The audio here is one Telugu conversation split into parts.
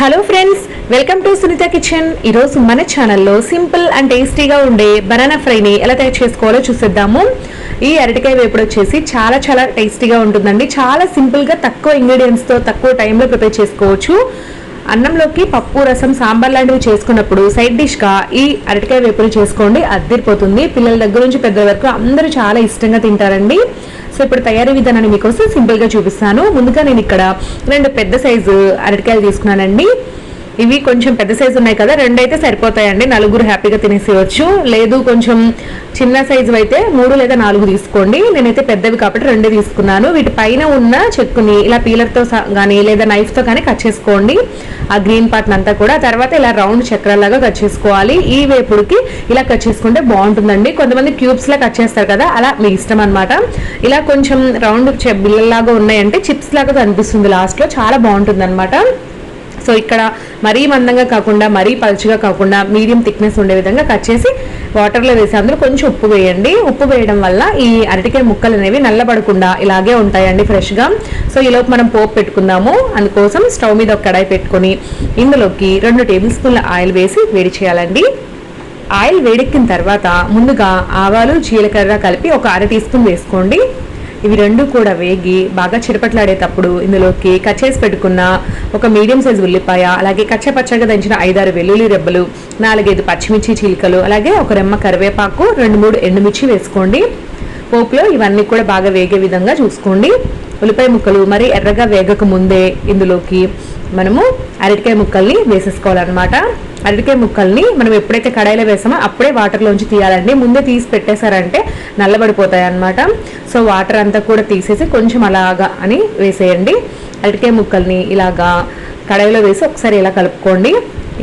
Hello friends welcome to Sunitha kitchen ఈరోజు మన ఛానల్లో సింపుల్ అండ్ టేస్టీగా ఉండే బనానా ఫ్రైని ఎలా తయారు చేసుకోవాలో చూసేద్దాము. ఈ అరటికాయ వేపుడు వచ్చేసి చాలా చాలా టేస్టీగా ఉంటుందండి. చాలా సింపుల్గా తక్కువ ఇంగ్రీడియంట్స్తో తక్కువ టైంలో ప్రిపేర్ చేసుకోవచ్చు. అన్నంలోకి పప్పు రసం సాంబార్ లాంటివి చేసుకున్నప్పుడు సైడ్ డిష్గా ఈ అరటికాయ వేపుడు చేసుకోండి. అద్దరిపోతుంది. పిల్లల దగ్గర నుంచి పెద్దల వరకు అందరూ చాలా ఇష్టంగా తింటారండి. సో ఇప్పుడు తయారీ విధానాన్ని మీకోసం సింపుల్గా చూపిస్తాను. ముందుగా నేను ఇక్కడ రెండు పెద్ద సైజు అరటికాయలు తీసుకున్నానండి. ఇవి కొంచెం పెద్ద సైజు ఉన్నాయి కదా రెండు అయితే సరిపోతాయండి. నలుగురు హ్యాపీగా తినేసేయచ్చు. లేదు కొంచెం చిన్న సైజు అయితే మూడు లేదా నాలుగు తీసుకోండి. నేనైతే పెద్దవి కాబట్టి రెండు తీసుకున్నాను. వీటి పైన ఉన్న చెక్కుని ఇలా పీలర్తో కానీ లేదా నైఫ్తో కానీ కట్ చేసుకోండి. ఆ గ్రీన్ పార్ట్ని అంతా కూడా. తర్వాత ఇలా రౌండ్ చక్రాలాగా కట్ చేసుకోవాలి. ఈ వేపుడికి ఇలా కట్ చేసుకుంటే బాగుంటుందండి. కొంతమంది క్యూబ్స్లా కట్ చేస్తారు కదా అలా మీ ఇష్టం అనమాట ఇలా కొంచెం రౌండ్ బిల్లల్లాగా ఉన్నాయంటే చిప్స్ లాగా కనిపిస్తుంది లాస్ట్లో చాలా బాగుంటుంది అనమాట సో ఇక్కడ మరీ మందంగా కాకుండా మరీ పలుచగా కాకుండా మీడియం థిక్నెస్ ఉండే విధంగా కట్ చేసి వాటర్లో వేసి అందులో కొంచెం ఉప్పు వేయండి. ఉప్పు వేయడం వల్ల ఈ అరటికాయ ముక్కలు అనేవి నల్లబడకుండా ఇలాగే ఉంటాయండి ఫ్రెష్గా. సో ఈలోపు మనం పోపు పెట్టుకుందాము. అందుకోసం స్టవ్ మీద ఒక కడాయి పెట్టుకొని ఇందులోకి రెండు టేబుల్ స్పూన్ల ఆయిల్ వేసి వేడి చేయాలండి. ఆయిల్ వేడెక్కిన తర్వాత ముందుగా ఆవాలు జీలకర్ర కలిపి ఒక అర టీ స్పూన్ వేసుకోండి. ఇవి రెండు కూడా వేగి బాగా చిరపట్లాడేటప్పుడు ఇందులోకి కట్ చేసి పెట్టుకున్న ఒక మీడియం సైజ్ ఉల్లిపాయ అలాగే కచ్చపచ్చగా దంచిన ఐదారు వెల్లుల్లి రెబ్బలు నాలుగైదు పచ్చిమిర్చి చీలికలు అలాగే ఒక రెమ్మ కరివేపాకు రెండు మూడు ఎండుమిర్చి వేసుకోండి. పోపులో ఇవన్నీ కూడా బాగా వేగే విధంగా చూసుకోండి. ఉల్లిపాయ ముక్కలు మరి ఎర్రగా వేగక ముందే ఇందులోకి మనము అరటికాయ ముక్కల్ని వేసేసుకోవాలన్నమాట. అరటికాయ ముక్కల్ని మనం ఎప్పుడైతే కడాయిలో వేసామో అప్పుడే వాటర్లోంచి తీయాలండి. ముందే తీసి పెట్టేశారంటే నల్లబడిపోతాయి అన్నమాట సో వాటర్ అంతా కూడా తీసేసి కొంచెం అలాగా అని వేసేయండి. అరటికాయ ముక్కల్ని ఇలాగా కడాయిలో వేసి ఒకసారి ఇలా కలుపుకోండి.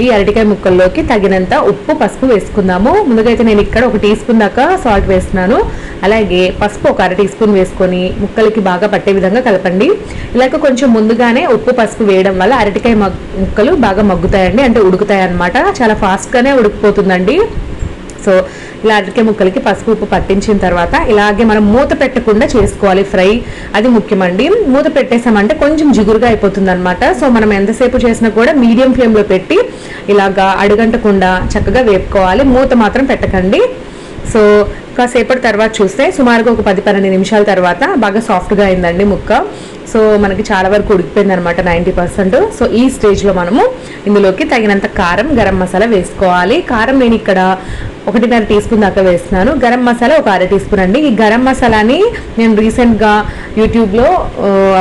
ఈ అరటికాయ ముక్కల్లోకి తగినంత ఉప్పు పసుపు వేసుకుందాము. ముందుగా అయితే నేను ఇక్కడ ఒక టీ స్పూన్ దాకా సాల్ట్ వేస్తున్నాను. అలాగే పసుపు ఒక అర టీ స్పూన్ వేసుకొని ముక్కలకి బాగా పట్టే విధంగా కలపండి. ఇలాగ కొంచెం ముందుగానే ఉప్పు పసుపు వేయడం వల్ల అరటికాయ ముక్కలు బాగా మగ్గుతాయండి. అంటే ఉడుకుతాయి అనమాట చాలా ఫాస్ట్గానే ఉడికిపోతుందండి. సో ఇలా ముక్కలకి పసుపు ఉప్పు పట్టించిన తర్వాత ఇలాగే మనం మూత పెట్టకుండా చేసుకోవాలి ఫ్రై. అది ముఖ్యమండి. మూత పెట్టేసామంటే కొంచెం జిగురుగా అయిపోతుంది అనమాట సో మనం ఎంతసేపు చేసినా కూడా మీడియం ఫ్లేమ్లో పెట్టి ఇలాగా అడుగంటకుండా చక్కగా వేపుకోవాలి. మూత మాత్రం పెట్టకండి. సో కాసేపటి తర్వాత చూస్తే సుమారుగా ఒక పది పన్నెండు నిమిషాల తర్వాత బాగా సాఫ్ట్గా అయిందండి ముక్క. సో మనకి చాలా వరకు ఉడికిపోయింది అనమాట నైంటీ పర్సెంట్. సో ఈ స్టేజ్లో మనము ఇందులోకి తగినంత కారం గరం మసాలా వేసుకోవాలి. కారం నేను ఇక్కడ ఒకటిన్నర టీ స్పూన్ దాకా వేస్తున్నాను. గరం మసాలా ఒక అర టీ స్పూన్ అండి. ఈ గరం మసాలాని నేను రీసెంట్గా యూట్యూబ్లో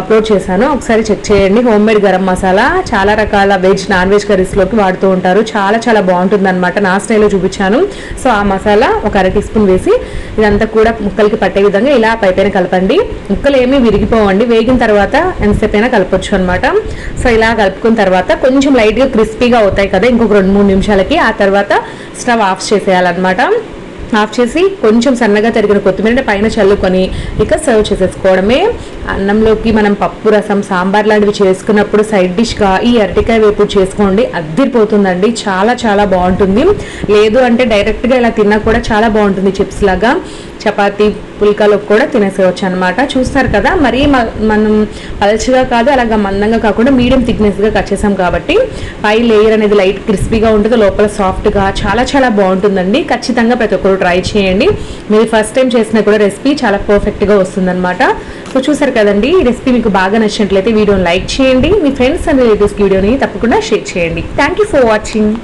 అప్లోడ్ చేశాను. ఒకసారి చెక్ చేయండి. హోమ్ మేడ్ గరం మసాలా చాలా రకాల వెజ్ నాన్ వెజ్ కర్రీస్లోకి వాడుతూ ఉంటారు. చాలా చాలా బాగుంటుంది అనమాట నా స్టైల్లో చూపించాను. సో ఆ మసాలా ఒక అర టీ స్పూన్ వేసి ఇదంతా కూడా ముక్కలకి పట్టే విధంగా ఇలా పైపైన కలపండి. ముక్కలు ఏమీ విరిగిపోవండి. వేగిన తర్వాత ఎంతసేపు అయినా కలపొచ్చు అనమాట సో ఇలా కలుపుకున్న తర్వాత కొంచెం లైట్గా క్రిస్పీగా అవుతాయి కదా ఇంకొక రెండు మూడు నిమిషాలకి. ఆ తర్వాత స్టవ్ ఆఫ్ చేసేయాలన్నమాట. ఆఫ్ చేసి కొంచెం సన్నగా తరిగిన కొత్తిమీర పైన చల్లుకొని ఇక సర్వ్ చేసేసుకోవడమే. అన్నంలోకి మనం పప్పు రసం సాంబార్ లాంటివి చేసుకున్నప్పుడు సైడ్ డిష్గా ఈ అరటికాయ వేపు చేసుకోండి అద్దరిపోతుందండి. చాలా చాలా బాగుంటుంది. లేదు అంటే డైరెక్ట్గా ఇలా తిన్నా కూడా చాలా బాగుంటుంది చిప్స్ లాగా. చపాతీ పుల్కాలో కూడా తినేసేవచ్చు అనమాట చూస్తారు కదా మరీ మనం పలచగా కాదు అలాగా మందంగా కాకుండా మీడియం థిక్నెస్గా కట్ చేసాం కాబట్టి పై లేయర్ అనేది లైట్ క్రిస్పీగా ఉంటుంది లోపల సాఫ్ట్గా చాలా చాలా బాగుంటుందండి. ఖచ్చితంగా ప్రతి ఒక్కరు ట్రై చేయండి. మీరు ఫస్ట్ టైం చేసినా కూడా రెసిపీ చాలా పర్ఫెక్ట్గా వస్తుందన్నమాట. సో చూసారు కదండి ఈ రెసిపీ మీకు బాగా నచ్చినట్లయితే వీడియోని లైక్ చేయండి. మీ ఫ్రెండ్స్ అండ్ రిలేటివ్స్కి వీడియోని తప్పకుండా షేర్ చేయండి. Thank you for watching.